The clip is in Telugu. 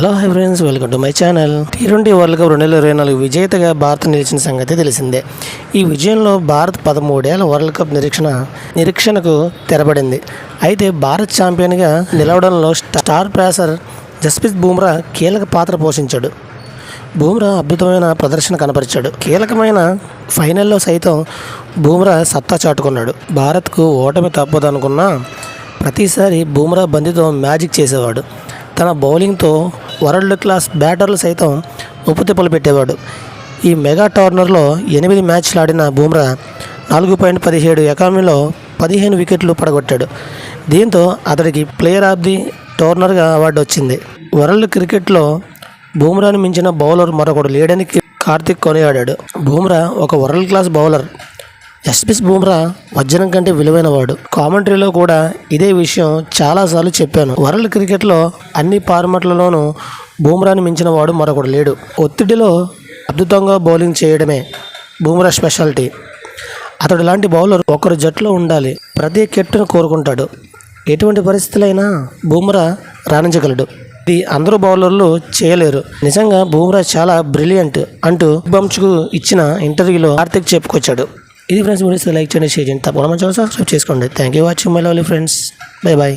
Hello hi friends welcome to my channel. T twenty world cup రెండు వేల ఇరవై నాలుగు విజేతగా భారత్ నిలిచిన సంగతి తెలిసిందే. ఈ విజయంలో భారత్ పదమూడేళ్ళ వరల్డ్ కప్ నిరీక్షణ నిరీక్షణకు తెరపడింది అయితే భారత్ ఛాంపియన్గా నిలవడంలో స్టార్ పేసర్ జస్ప్రీత్ బూమ్రా కీలక పాత్ర పోషించాడు. బూమ్రా అద్భుతమైన ప్రదర్శన కనపరిచాడు. కీలకమైన ఫైనల్లో సైతం బూమ్రా సత్తా చాటుకున్నాడు. భారత్కు ఓటమి తప్పదనుకున్నా ప్రతిసారి బూమ్రా బంతితో మ్యాజిక్ చేసేవాడు. తన బౌలింగ్తో వరల్డ్ క్లాస్ బ్యాటర్లు సైతం ఉప్పుతిప్పలు పెట్టేవాడు. ఈ మెగా టోర్నర్లో ఎనిమిది మ్యాచ్లు ఆడిన బూమ్రా నాలుగు పాయింట్ పదిహేడు ఎకానమీలో పదిహేను వికెట్లు పడగొట్టాడు. దీంతో అతడికి ప్లేయర్ ఆఫ్ ది టోర్నర్గా అవార్డు వచ్చింది. వరల్డ్ క్రికెట్లో బూమ్రాను మించిన బౌలర్ మరొకడు లేడని కార్తిక్ కొనియాడాడు. బూమ్రా ఒక వరల్డ్ క్లాస్ బౌలర్. ఎస్పిస్ బూమ్రా వజ్రం కంటే విలువైన వాడు. కామెంటరీలో కూడా ఇదే విషయం చాలాసార్లు చెప్పాను. వరల్డ్ క్రికెట్లో అన్ని ఫార్మాట్లలోనూ బూమ్రాని మించిన వాడు మరొకడు లేడు. ఒత్తిడిలో అద్భుతంగా బౌలింగ్ చేయడమే బూమ్రా స్పెషాలిటీ. అతడు లాంటి బౌలర్ ఒకరు జట్టులో ఉండాలి. ప్రతి కెట్టును కోరుకుంటాడు. ఎటువంటి పరిస్థితులైనా బూమ్రా రాణించగలడు. ఇది అందరూ బౌలర్లు చేయలేరు. నిజంగా బూమ్రా చాలా బ్రిలియంట్ అంటూ బంచ్కు ఇచ్చిన ఇంటర్వ్యూలో కార్తిక్ చెప్పుకొచ్చాడు. ఇది ఫ్రెండ్స్ వీడియోస్ లైక్ చేయండి షేర్ చేయండి. తప్పకుండా మన ఛానల్ సబ్స్క్రైబ్ చేసుకోండి. Thank you watching my lovely friends bye bye